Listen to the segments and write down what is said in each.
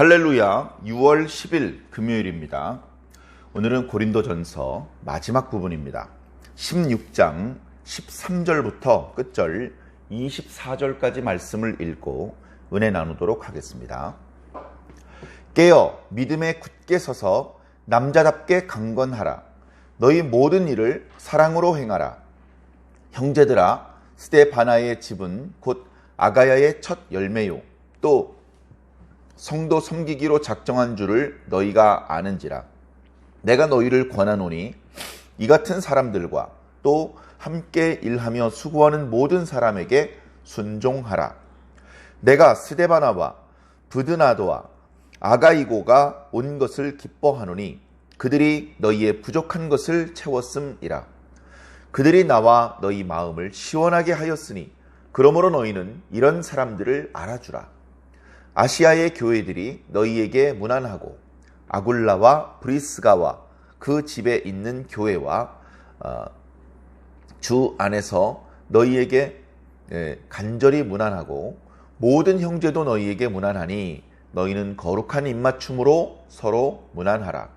할렐루야 6월 10일 금요일입니다. 오늘은 고린도전서 마지막 부분입니다. 16장 13절부터 끝절 24절까지 말씀을 읽고 은혜 나누도록 하겠습니다. 깨어 믿음에 굳게 서서 남자답게 강건하라. 너희 모든 일을 사랑으로 행하라. 형제들아 스테바나의 집은 곧 아가야의 첫 열매요. 또 성도 섬기기로 작정한 줄을 너희가 아는지라. 내가 너희를 권하노니 이 같은 사람들과 또 함께 일하며 수고하는 모든 사람에게 순종하라. 내가 스데바나와 부드나도와 아가이고가 온 것을 기뻐하노니 그들이 너희의 부족한 것을 채웠음이라. 그들이 나와 너희 마음을 시원하게 하였으니 그러므로 너희는 이런 사람들을 알아주라. 아시아의 교회들이 너희에게 무난하고 아굴라와 브리스가와 그 집에 있는 교회와 어, 주 안에서 너희에게 간절히 무난하고 모든 형제도 너희에게 무난하니 너희는 거룩한 입맞춤으로 서로 무난하라.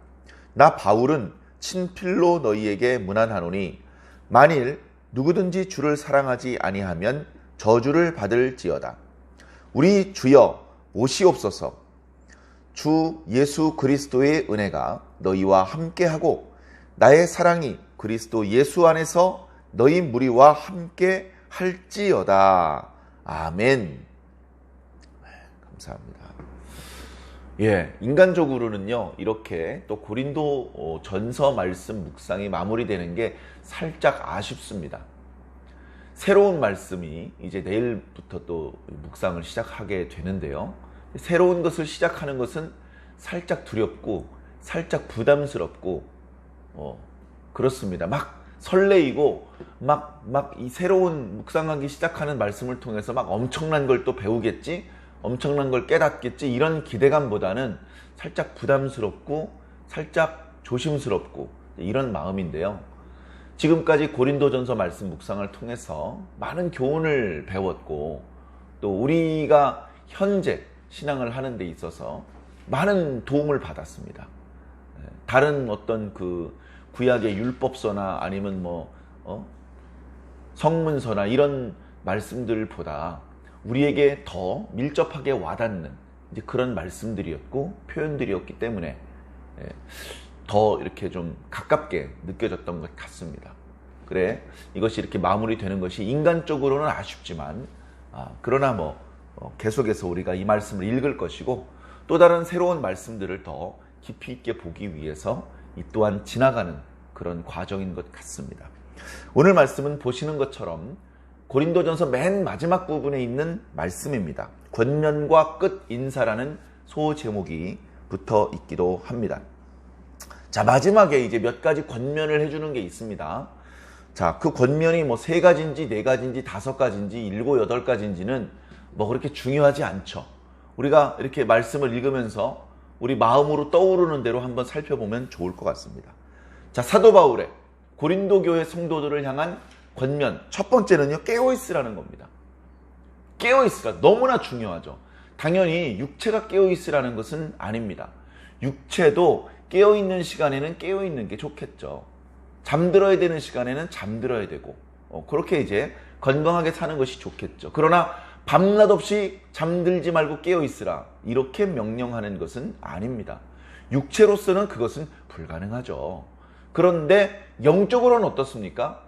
나 바울은 친필로 너희에게 무난하노니 만일 누구든지 주를 사랑하지 아니하면 저주를 받을지어다. 우리 주여 오시옵소서. 주 예수 그리스도의 은혜가 너희와 함께하고 나의 사랑이 그리스도 예수 안에서 너희 무리와 함께 할지어다. 아멘. 네, 감사합니다. 예, 인간적으로는요, 이렇게 또 고린도 어, 전서 말씀 묵상이 마무리되는 게 살짝 아쉽습니다. 새로운 말씀이 이제 내일부터 또 묵상을 시작하게 되는데요. 새로운 것을 시작하는 것은 살짝 두렵고 살짝 부담스럽고 어, 그렇습니다. 막 설레이고 막 막 이 새로운 묵상하기 시작하는 말씀을 통해서 막 엄청난 걸 또 배우겠지, 엄청난 걸 깨닫겠지 이런 기대감보다는 살짝 부담스럽고 살짝 조심스럽고 이런 마음인데요. 지금까지 고린도전서 말씀 묵상을 통해서 많은 교훈을 배웠고 또 우리가 현재 신앙을 하는 데 있어서 많은 도움을 받았습니다. 예, 다른 어떤 그 구약의 율법서나 아니면 뭐 어? 성문서나 이런 말씀들보다 우리에게 더 밀접하게 와닿는 그런 말씀들이었고 표현들이었기 때문에 예, 더 이렇게 좀 가깝게 느껴졌던 것 같습니다. 그래 이것이 이렇게 마무리되는 것이 인간적으로는 아쉽지만 아, 그러나 뭐 어, 계속해서 우리가 이 말씀을 읽을 것이고 또 다른 새로운 말씀들을 더 깊이 있게 보기 위해서 이 또한 지나가는 그런 과정인 것 같습니다. 오늘 말씀은 보시는 것처럼 고린도전서 맨 마지막 부분에 있는 말씀입니다. 권면과 끝 인사라는 소 제목이 붙어 있기도 합니다. 자, 마지막에 이제 몇 가지 권면을 해주는 게 있습니다. 자, 그 권면이 뭐 세 가지인지 네 가지인지 다섯 가지인지 일곱 여덟 가지인지는 뭐 그렇게 중요하지 않죠. 우리가 이렇게 말씀을 읽으면서 우리 마음으로 떠오르는 대로 한번 살펴보면 좋을 것 같습니다. 자, 사도 바울의 고린도 교회 성도들을 향한 권면 첫 번째는요 깨어 있으라는 겁니다. 깨어 있으라 너무나 중요하죠. 당연히 육체가 깨어 있으라는 것은 아닙니다. 육체도 깨어 있는 시간에는 깨어 있는 게 좋겠죠. 잠들어야 되는 시간에는 잠들어야 되고 어, 그렇게 이제 건강하게 사는 것이 좋겠죠. 그러나 밤낮 없이 잠들지 말고 깨어 있으라 이렇게 명령하는 것은 아닙니다. 육체로서는 그것은 불가능하죠. 그런데 영적으로는 어떻습니까?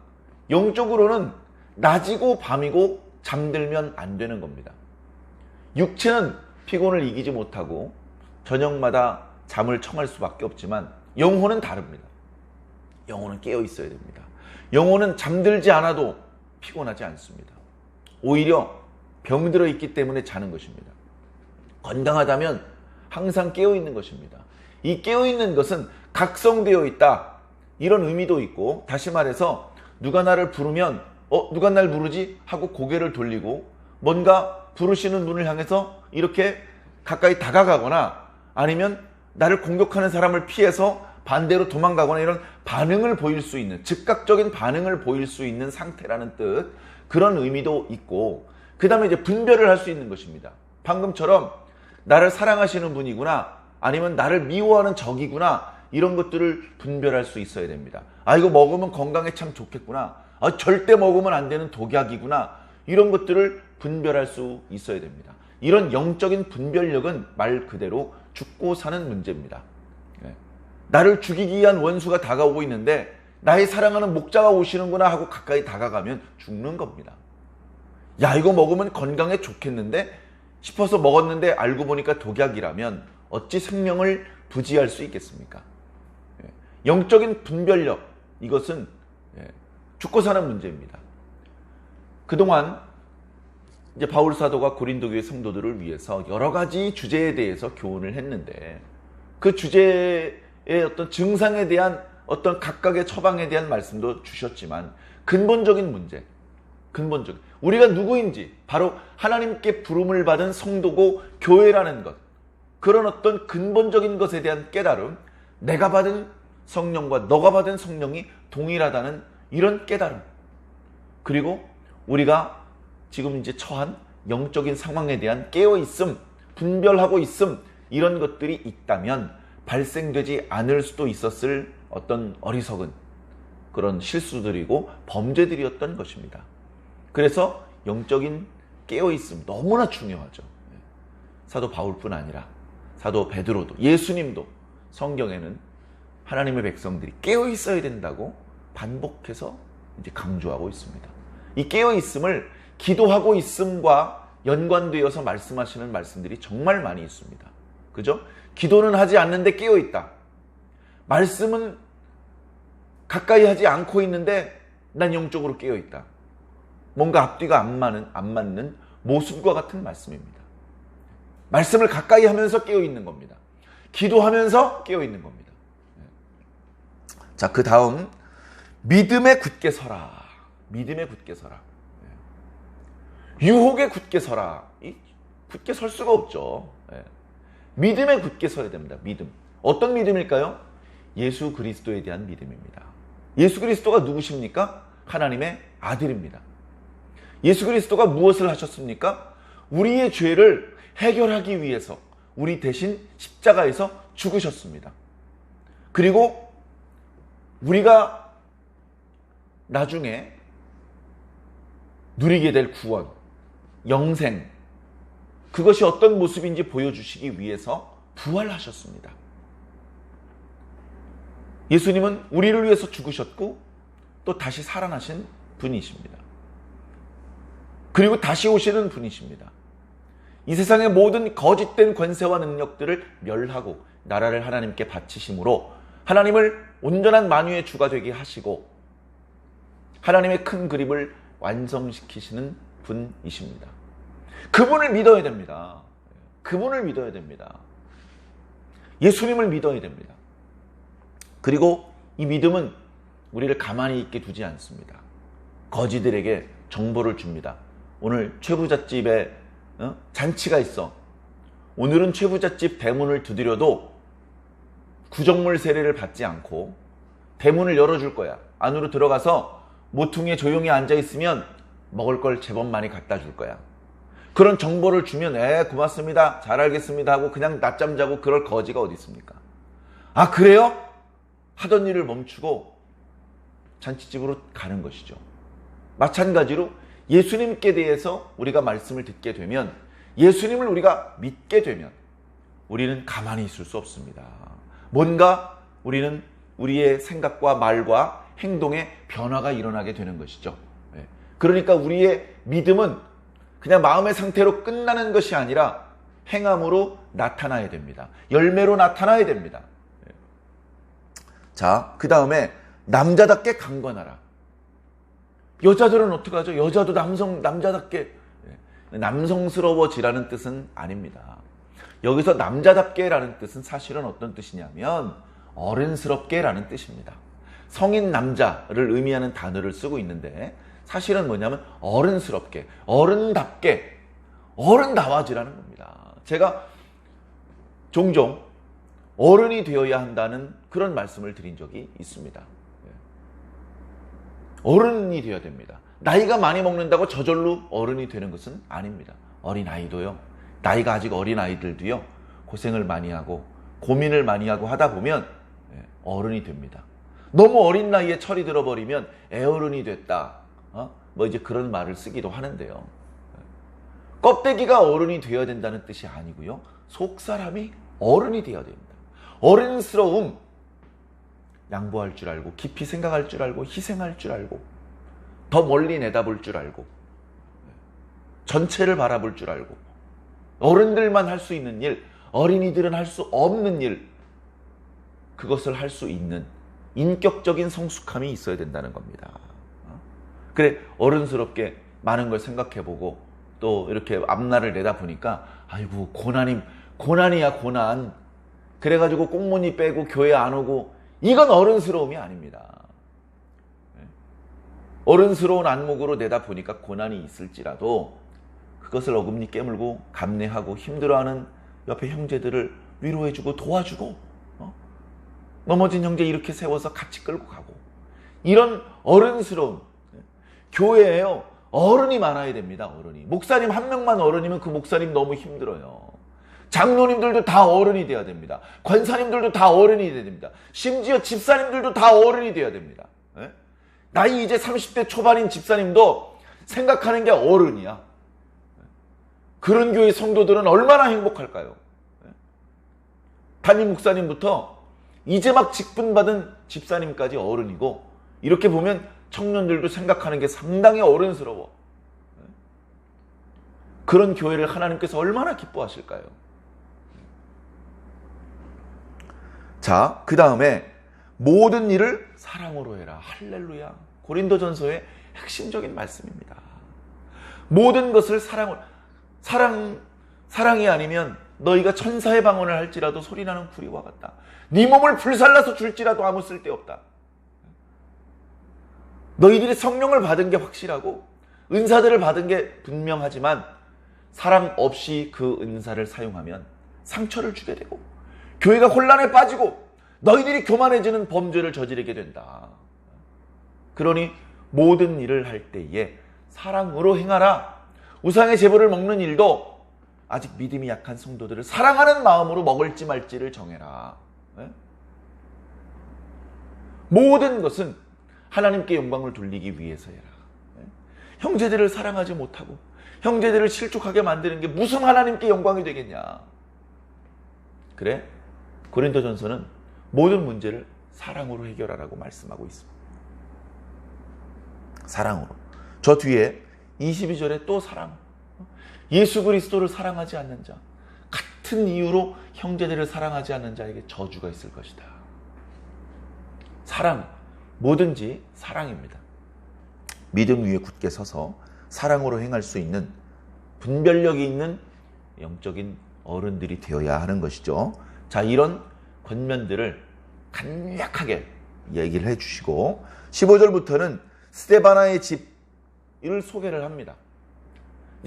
영적으로는 낮이고 밤이고 잠들면 안 되는 겁니다. 육체는 피곤을 이기지 못하고 저녁마다 잠을 청할 수밖에 없지만 영혼은 다릅니다. 영혼은 깨어 있어야 됩니다. 영혼은 잠들지 않아도 피곤하지 않습니다. 오히려 병들어 있기 때문에 자는 것입니다. 건강하다면 항상 깨어 있는 것입니다. 이 깨어 있는 것은 각성되어 있다. 이런 의미도 있고 다시 말해서 누가 나를 부르면 어 누가 날 부르지 하고 고개를 돌리고 뭔가 부르시는 분을 향해서 이렇게 가까이 다가가거나 아니면 나를 공격하는 사람을 피해서 반대로 도망가거나 이런 반응을 보일 수 있는 즉각적인 반응을 보일 수 있는 상태라는 뜻 그런 의미도 있고 그 다음에 이제 분별을 할 수 있는 것입니다. 방금처럼 나를 사랑하시는 분이구나. 아니면 나를 미워하는 적이구나. 이런 것들을 분별할 수 있어야 됩니다. 아, 이거 먹으면 건강에 참 좋겠구나. 아, 절대 먹으면 안 되는 독약이구나. 이런 것들을 분별할 수 있어야 됩니다. 이런 영적인 분별력은 말 그대로 죽고 사는 문제입니다. 예. 나를 죽이기 위한 원수가 다가오고 있는데 나의 사랑하는 목자가 오시는구나 하고 가까이 다가가면 죽는 겁니다. 야, 이거 먹으면 건강에 좋겠는데 싶어서 먹었는데 알고 보니까 독약이라면 어찌 생명을 부지할 수 있겠습니까? 예. 영적인 분별력, 이것은 예, 죽고 사는 문제입니다. 그동안 이제 바울 사도가 고린도 교회 성도들을 위해서 여러 가지 주제에 대해서 교훈을 했는데 그 주제의 어떤 증상에 대한 어떤 각각의 처방에 대한 말씀도 주셨지만 근본적인 문제, 근본적 우리가 누구인지 바로 하나님께 부름을 받은 성도고 교회라는 것 그런 어떤 근본적인 것에 대한 깨달음 내가 받은 성령과 너가 받은 성령이 동일하다는 이런 깨달음. 그리고 우리가 지금 이제 처한 영적인 상황에 대한 깨어 있음, 분별하고 있음 이런 것들이 있다면 발생되지 않을 수도 있었을 어떤 어리석은 그런 실수들이고 범죄들이었던 것입니다. 그래서 영적인 깨어 있음 너무나 중요하죠. 사도 바울뿐 아니라 사도 베드로도 예수님도 성경에는 하나님의 백성들이 깨어 있어야 된다고 반복해서 이제 강조하고 있습니다. 이 깨어 있음을 기도하고 있음과 연관되어서 말씀하시는 말씀들이 정말 많이 있습니다. 그죠? 기도는 하지 않는데 깨어 있다. 말씀은 가까이 하지 않고 있는데 난 영적으로 깨어 있다. 뭔가 앞뒤가 안 맞는, 안 맞는 모습과 같은 말씀입니다. 말씀을 가까이 하면서 깨어 있는 겁니다. 기도하면서 깨어 있는 겁니다. 자, 그 다음, 믿음에 굳게 서라. 믿음에 굳게 서라. 유혹에 굳게 서라. 이 굳게 설 수가 없죠. 예. 믿음에 굳게 서야 됩니다. 믿음. 어떤 믿음일까요? 예수 그리스도에 대한 믿음입니다. 예수 그리스도가 누구십니까? 하나님의 아들입니다. 예수 그리스도가 무엇을 하셨습니까? 우리의 죄를 해결하기 위해서 우리 대신 십자가에서 죽으셨습니다. 그리고 우리가 나중에 누리게 될 구원, 영생, 그것이 어떤 모습인지 보여주시기 위해서 부활하셨습니다. 예수님은 우리를 위해서 죽으셨고 또 다시 살아나신 분이십니다. 그리고 다시 오시는 분이십니다. 이 세상의 모든 거짓된 권세와 능력들을 멸하고 나라를 하나님께 바치심으로 하나님을 온전한 만유의 주가 되게 하시고 하나님의 큰 그림을 완성시키시는 분이십니다. 그분을 믿어야 됩니다. 그분을 믿어야 됩니다. 예수님을 믿어야 됩니다. 그리고 이 믿음은 우리를 가만히 있게 두지 않습니다. 거지들에게 정보를 줍니다. 오늘 최부잣집에 어? 잔치가 있어. 오늘은 최부잣집 대문을 두드려도 구정물 세례를 받지 않고 대문을 열어줄 거야. 안으로 들어가서 모퉁이에 조용히 앉아 있으면 먹을 걸 제법 많이 갖다 줄 거야. 그런 정보를 주면 에 고맙습니다. 잘 알겠습니다 하고 그냥 낮잠 자고 그럴 거지가 어디 있습니까? 아 그래요? 하던 일을 멈추고 잔치집으로 가는 것이죠. 마찬가지로 예수님께 대해서 우리가 말씀을 듣게 되면 예수님을 우리가 믿게 되면 우리는 가만히 있을 수 없습니다. 뭔가 우리는 우리의 생각과 말과 행동에 변화가 일어나게 되는 것이죠. 예. 그러니까 우리의 믿음은 그냥 마음의 상태로 끝나는 것이 아니라 행함으로 나타나야 됩니다. 열매로 나타나야 됩니다. 예. 자, 그 다음에 남자답게 강건하라. 여자들은 어떡하죠? 여자도 남성, 남자답게, 예. 남성스러워지라는 뜻은 아닙니다. 여기서 남자답게라는 뜻은 사실은 어떤 뜻이냐면 어른스럽게라는 뜻입니다. 성인 남자를 의미하는 단어를 쓰고 있는데 사실은 뭐냐면 어른스럽게, 어른답게, 어른다워지라는 겁니다. 제가 종종 어른이 되어야 한다는 그런 말씀을 드린 적이 있습니다. 예. 어른이 되어야 됩니다. 나이가 많이 먹는다고 저절로 어른이 되는 것은 아닙니다. 어린아이도요, 나이가 아직 어린 아이들도요 고생을 많이 하고 고민을 많이 하고 하다 보면 예, 어른이 됩니다. 너무 어린 나이에 철이 들어버리면 애어른이 됐다. 어? 뭐 이제 그런 말을 쓰기도 하는데요. 껍데기가 어른이 되어야 된다는 뜻이 아니고요. 속 사람이 어른이 되어야 됩니다. 어른스러움 양보할 줄 알고 깊이 생각할 줄 알고 희생할 줄 알고 더 멀리 내다볼 줄 알고 전체를 바라볼 줄 알고 어른들만 할 수 있는 일, 어린이들은 할 수 없는 일 그것을 할 수 있는 인격적인 성숙함이 있어야 된다는 겁니다. 그래 어른스럽게 많은 걸 생각해보고 또 이렇게 앞날을 내다 보니까 아이고 고난이 고난이야 고난 그래가지고 꽁무니 빼고 교회 안 오고 이건 어른스러움이 아닙니다. 어른스러운 안목으로 내다 보니까 고난이 있을지라도 그것을 어금니 깨물고 감내하고 힘들어하는 옆에 형제들을 위로해주고 도와주고 어? 넘어진 형제 이렇게 세워서 같이 끌고 가고 이런 어른스러운 교회에요. 어른이 많아야 됩니다 어른이. 목사님 한 명만 어른이면 그 목사님 너무 힘들어요. 장로님들도 다 어른이 돼야 됩니다. 권사님들도 다 어른이 돼야 됩니다. 심지어 집사님들도 다 어른이 돼야 됩니다. 예? 나이 이제 30대 초반인 집사님도 생각하는 게 어른이야. 그런 교회 성도들은 얼마나 행복할까요? 담임 목사님부터 이제 막 직분받은 집사님까지 어른이고 이렇게 보면 청년들도 생각하는 게 상당히 어른스러워. 그런 교회를 하나님께서 얼마나 기뻐하실까요? 자, 그 다음에 모든 일을 사랑으로 해라. 할렐루야. 고린도전서의 핵심적인 말씀입니다. 모든 것을 사랑으로 사랑 사랑이 아니면 너희가 천사의 방언을 할지라도 소리나는 구리와 같다. 네 몸을 불살라서 줄지라도 아무 쓸데 없다. 너희들이 성령을 받은 게 확실하고 은사들을 받은 게 분명하지만 사랑 없이 그 은사를 사용하면 상처를 주게 되고 교회가 혼란에 빠지고 너희들이 교만해지는 범죄를 저지르게 된다. 그러니 모든 일을 할 때에 사랑으로 행하라. 우상의 제물을 먹는 일도 아직 믿음이 약한 성도들을 사랑하는 마음으로 먹을지 말지를 정해라. 네? 모든 것은 하나님께 영광을 돌리기 위해서 해라. 네? 형제들을 사랑하지 못하고 형제들을 실족하게 만드는 게 무슨 하나님께 영광이 되겠냐. 그래? 고린도전서는 모든 문제를 사랑으로 해결하라고 말씀하고 있습니다. 사랑으로. 저 뒤에 22절에 또 사랑. 예수 그리스도를 사랑하지 않는 자. 같은 이유로 형제들을 사랑하지 않는 자에게 저주가 있을 것이다. 사랑. 뭐든지 사랑입니다. 믿음 위에 굳게 서서 사랑으로 행할 수 있는 분별력이 있는 영적인 어른들이 되어야 하는 것이죠. 자, 이런 권면들을 간략하게 얘기를 해주시고 15절부터는 스테바나의 집 이를 소개를 합니다.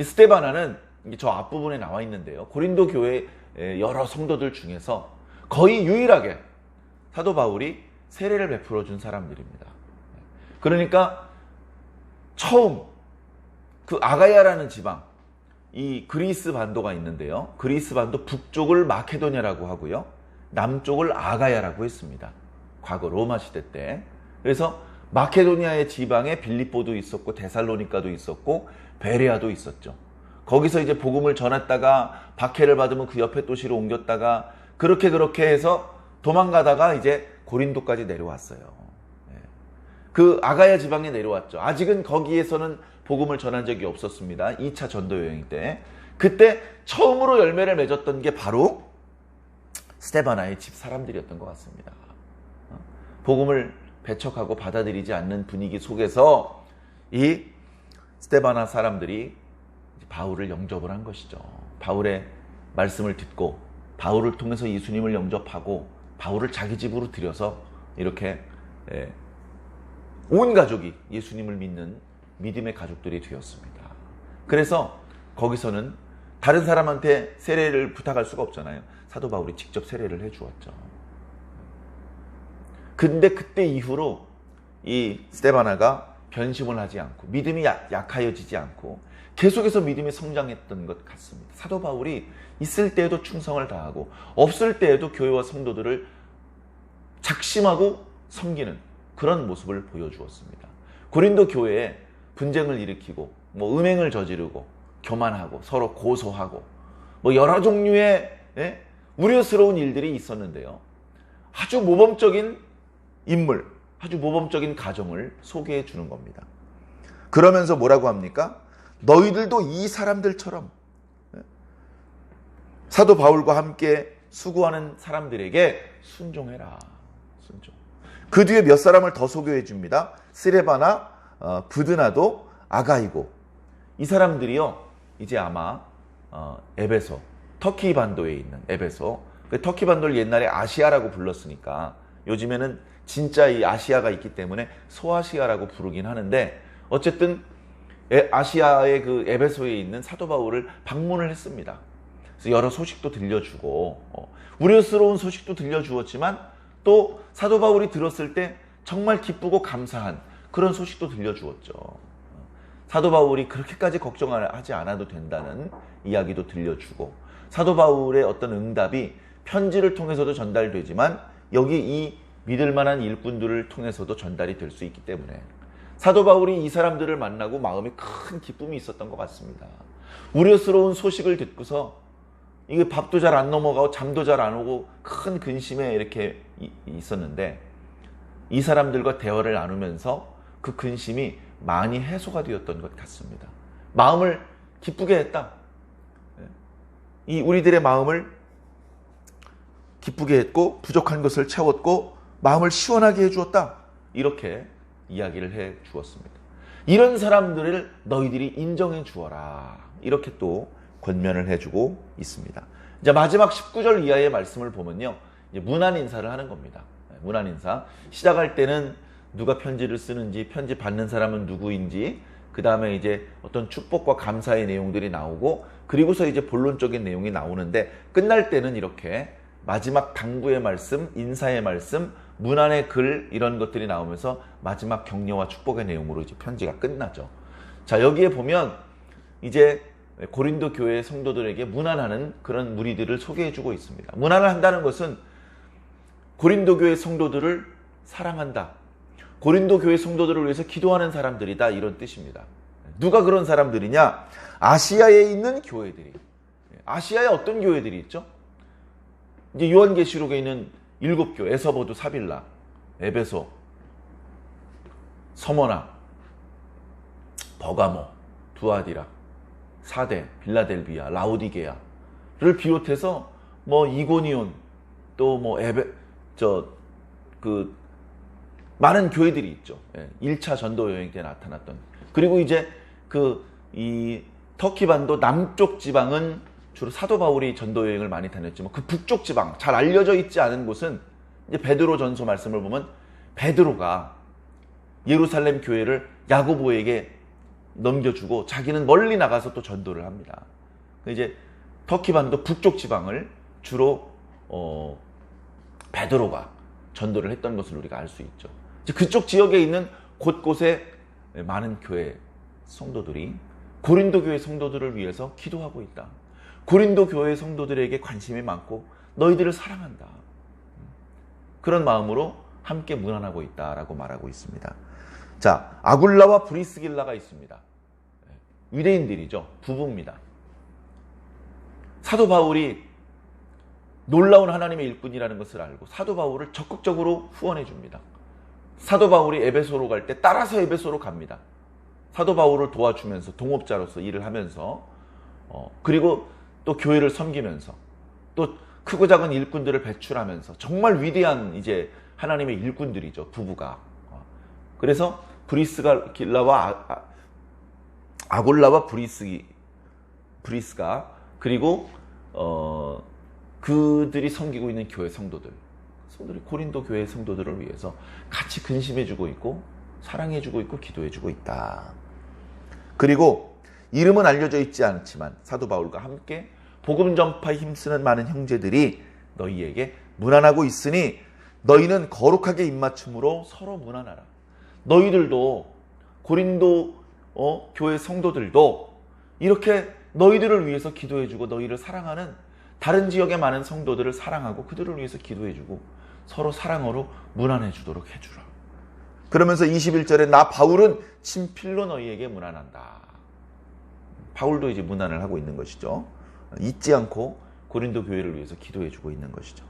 스테바나는 저 앞부분에 나와 있는데요. 고린도 교회 여러 성도들 중에서 거의 유일하게 사도 바울이 세례를 베풀어 준 사람들입니다. 그러니까 처음 그 아가야라는 지방, 이 그리스 반도가 있는데요. 그리스 반도 북쪽을 마케도냐라고 하고요. 남쪽을 아가야라고 했습니다. 과거 로마 시대 때. 그래서 마케도니아의 지방에 빌립보도 있었고 데살로니카도 있었고 베레아도 있었죠. 거기서 이제 복음을 전했다가 박해를 받으면 그 옆에 도시로 옮겼다가 그렇게 그렇게 해서 도망가다가 이제 고린도까지 내려왔어요. 예. 그 아가야 지방에 내려왔죠. 아직은 거기에서는 복음을 전한 적이 없었습니다. 2차 전도 여행 때. 그때 처음으로 열매를 맺었던 게 바로 스테바나의 집 사람들이었던 것 같습니다. 어? 복음을 배척하고 받아들이지 않는 분위기 속에서 이 스테바나 사람들이 바울을 영접을 한 것이죠. 바울의 말씀을 듣고 바울을 통해서 예수님을 영접하고 바울을 자기 집으로 들여서 이렇게 예, 온 가족이 예수님을 믿는 믿음의 가족들이 되었습니다. 그래서 거기서는 다른 사람한테 세례를 부탁할 수가 없잖아요. 사도 바울이 직접 세례를 해 주었죠. 근데 그때 이후로 이 스테바나가 변심을 하지 않고 믿음이 약, 약하여지지 않고 계속해서 믿음이 성장했던 것 같습니다. 사도 바울이 있을 때에도 충성을 다하고 없을 때에도 교회와 성도들을 작심하고 섬기는 그런 모습을 보여주었습니다. 고린도 교회에 분쟁을 일으키고 뭐 음행을 저지르고 교만하고 서로 고소하고 뭐 여러 종류의 예? 우려스러운 일들이 있었는데요. 아주 모범적인 인물, 아주 모범적인 가정을 소개해 주는 겁니다. 그러면서 뭐라고 합니까? 너희들도 이 사람들처럼 예? 사도 바울과 함께 수고하는 사람들에게 순종해라. 순종. 그 뒤에 몇 사람을 더 소개해 줍니다. 스레바나, 어, 부드나도, 아가이고. 이 사람들이요, 이제 아마 어, 에베소, 터키 반도에 있는 에베소. 그 터키 반도를 옛날에 아시아라고 불렀으니까 요즘에는 진짜 이 아시아가 있기 때문에 소아시아라고 부르긴 하는데 어쨌든 에- 아시아의 그 에베소에 있는 사도 바울을 방문을 했습니다. 그래서 여러 소식도 들려주고 어, 우려스러운 소식도 들려주었지만 또 사도 바울이 들었을 때 정말 기쁘고 감사한 그런 소식도 들려주었죠. 사도 바울이 그렇게까지 걱정하지 않아도 된다는 이야기도 들려주고 사도 바울의 어떤 응답이 편지를 통해서도 전달되지만 여기 이 믿을 만한 일꾼들을 통해서도 전달이 될 수 있기 때문에 사도 바울이 이 사람들을 만나고 마음에 큰 기쁨이 있었던 것 같습니다. 우려스러운 소식을 듣고서 이게 밥도 잘 안 넘어가고 잠도 잘 안 오고 큰 근심에 이렇게 이- 있었는데 이 사람들과 대화를 나누면서 그 근심이 많이 해소가 되었던 것 같습니다. 마음을 기쁘게 했다. 예. 이 우리들의 마음을 기쁘게 했고 부족한 것을 채웠고 마음을 시원하게 해주었다. 이렇게 이야기를 해 주었습니다. 이런 사람들을 너희들이 인정해 주어라. 이렇게 또 권면을 해주고 있습니다. 이제 마지막 19절 이하의 말씀을 보면요. 이제 문안 인사를 하는 겁니다. 네, 문안 인사. 시작할 때는 누가 편지를 쓰는지, 편지 받는 사람은 누구인지, 그 다음에 이제 어떤 축복과 감사의 내용들이 나오고, 그리고서 이제 본론적인 내용이 나오는데, 끝날 때는 이렇게 마지막 당부의 말씀, 인사의 말씀, 문안의 글, 이런 것들이 나오면서 마지막 격려와 축복의 내용으로 이제 편지가 끝나죠. 자, 여기에 보면 이제 고린도 교회 성도들에게 문안하는 그런 무리들을 소개해 주고 있습니다. 문안을 한다는 것은 고린도 교회 성도들을 사랑한다. 고린도 교회 성도들을 위해서 기도하는 사람들이다. 이런 뜻입니다. 누가 그런 사람들이냐? 아시아에 있는 교회들이. 아시아에 어떤 교회들이 있죠? 이제 요한계시록에 있는 일곱 교회, 에서보드, 사빌라, 에베소, 서머나, 버가모, 두아디라, 사대, 빌라델비아, 라우디게아를 비롯해서 뭐 이고니온 또 뭐 에베 저 그 많은 교회들이 있죠. 예, 1차 전도 여행 때 나타났던. 그리고 이제 그 이 터키 반도 남쪽 지방은 주로 사도 바울이 전도 여행을 많이 다녔지만 그 북쪽 지방 잘 알려져 있지 않은 곳은 이제 베드로 전서 말씀을 보면 베드로가 예루살렘 교회를 야고보에게 넘겨주고 자기는 멀리 나가서 또 전도를 합니다. 이제 터키 반도 북쪽 지방을 주로 어, 베드로가 전도를 했던 것을 우리가 알 수 있죠. 그쪽 지역에 있는 곳곳에 많은 교회 성도들이 고린도 교회 성도들을 위해서 기도하고 있다. 고린도 교회 성도들에게 관심이 많고 너희들을 사랑한다. 그런 마음으로 함께 문안하고 있다라고 말하고 있습니다. 자, 아굴라와 브리스길라가 있습니다. 유대인들이죠. 부부입니다. 사도 바울이 놀라운 하나님의 일꾼이라는 것을 알고 사도 바울을 적극적으로 후원해 줍니다. 사도 바울이 에베소로 갈 때 따라서 에베소로 갑니다. 사도 바울을 도와주면서 동업자로서 일을 하면서 어, 그리고 또 교회를 섬기면서 또 크고 작은 일꾼들을 배출하면서 정말 위대한 이제 하나님의 일꾼들이죠 부부가 어, 그래서 브리스가 길라와 아, 아, 골라와 브리스 브리스가 그리고 어, 그들이 섬기고 있는 교회 성도들 성도들이 고린도 교회 성도들을 위해서 같이 근심해주고 있고 사랑해주고 있고 기도해주고 있다. 그리고 이름은 알려져 있지 않지만 사도 바울과 함께 복음 전파에 힘쓰는 많은 형제들이 너희에게 문안하고 있으니 너희는 거룩하게 입맞춤으로 서로 문안하라. 너희들도 고린도 어, 교회 성도들도 이렇게 너희들을 위해서 기도해주고 너희를 사랑하는 다른 지역의 많은 성도들을 사랑하고 그들을 위해서 기도해주고 서로 사랑으로 문안해주도록 해주라. 그러면서 21절에 나 바울은 친필로 너희에게 문안한다. 바울도 이제 문안을 하고 있는 것이죠. 잊지 않고 고린도 교회를 위해서 기도해주고 있는 것이죠.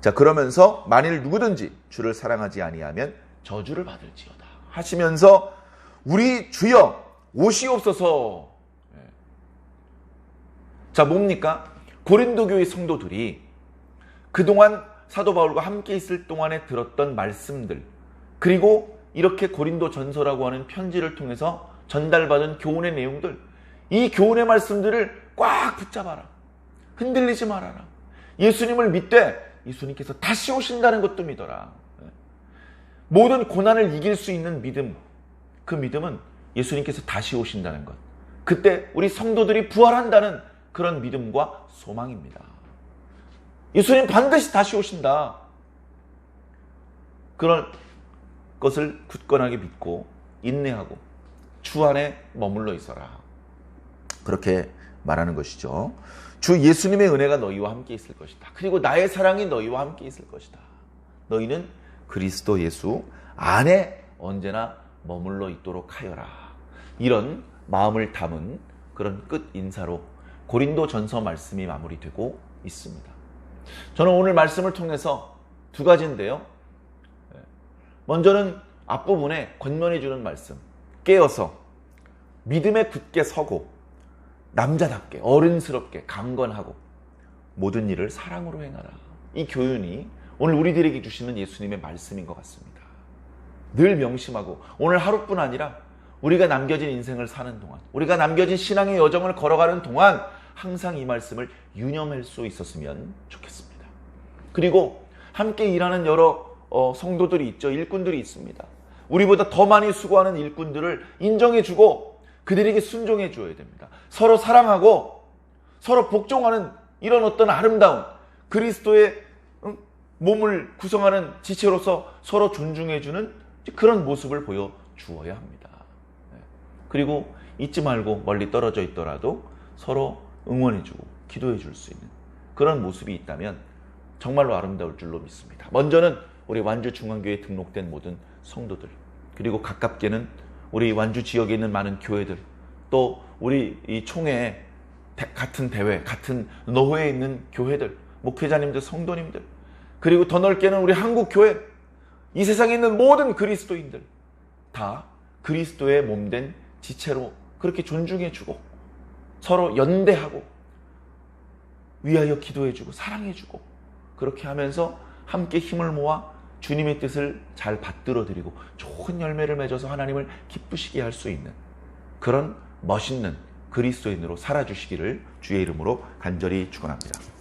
자 그러면서 만일 누구든지 주를 사랑하지 아니하면 저주를 받을지어다 하시면서 우리 주여 오시옵소서. 예. 자 뭡니까? 고린도 교회 성도들이 그동안 사도 바울과 함께 있을 동안에 들었던 말씀들 그리고 이렇게 고린도 전서라고 하는 편지를 통해서 전달받은 교훈의 내용들 이 교훈의 말씀들을 꽉 붙잡아라. 흔들리지 말아라. 예수님을 믿되 예수님께서 다시 오신다는 것도 믿어라. 모든 고난을 이길 수 있는 믿음, 그 믿음은 예수님께서 다시 오신다는 것. 그때 우리 성도들이 부활한다는 그런 믿음과 소망입니다. 예수님 반드시 다시 오신다. 그런 것을 굳건하게 믿고 인내하고 주 안에 머물러 있어라. 그렇게 말하는 것이죠. 주 예수님의 은혜가 너희와 함께 있을 것이다. 그리고 나의 사랑이 너희와 함께 있을 것이다. 너희는 그리스도 예수 안에 언제나 머물러 있도록 하여라. 이런 마음을 담은 그런 끝 인사로 고린도 전서 말씀이 마무리되고 있습니다. 저는 오늘 말씀을 통해서 두 가지인데요. 먼저는 앞부분에 권면해 주는 말씀. 깨어서 믿음에 굳게 서고 남자답게 어른스럽게 강건하고 모든 일을 사랑으로 행하라. 이 교훈이 오늘 우리들에게 주시는 예수님의 말씀인 것 같습니다. 늘 명심하고 오늘 하루뿐 아니라 우리가 남겨진 인생을 사는 동안 우리가 남겨진 신앙의 여정을 걸어가는 동안 항상 이 말씀을 유념할 수 있었으면 좋겠습니다. 그리고 함께 일하는 여러 어, 성도들이 있죠. 일꾼들이 있습니다. 우리보다 더 많이 수고하는 일꾼들을 인정해주고 그들에게 순종해 줘야 됩니다. 서로 사랑하고 서로 복종하는 이런 어떤 아름다운 그리스도의 몸을 구성하는 지체로서 서로 존중해 주는 그런 모습을 보여 주어야 합니다. 네. 그리고 잊지 말고 멀리 떨어져 있더라도 서로 응원해 주고 기도해 줄 수 있는 그런 모습이 있다면 정말로 아름다울 줄로 믿습니다. 먼저는 우리 완주 중앙교회 등록된 모든 성도들 그리고 가깝게는 우리 완주 지역에 있는 많은 교회들 또 우리 이 총회 같은 대회 같은 노회에 있는 교회들 목회자님들 성도님들 그리고 더 넓게는 우리 한국 교회 이 세상에 있는 모든 그리스도인들 다 그리스도의 몸된 지체로 그렇게 존중해주고 서로 연대하고 위하여 기도해주고 사랑해주고 그렇게 하면서 함께 힘을 모아 주님의 뜻을 잘 받들어 드리고 좋은 열매를 맺어서 하나님을 기쁘시게 할 수 있는 그런 멋있는 그리스도인으로 살아주시기를 주의 이름으로 간절히 축원합니다.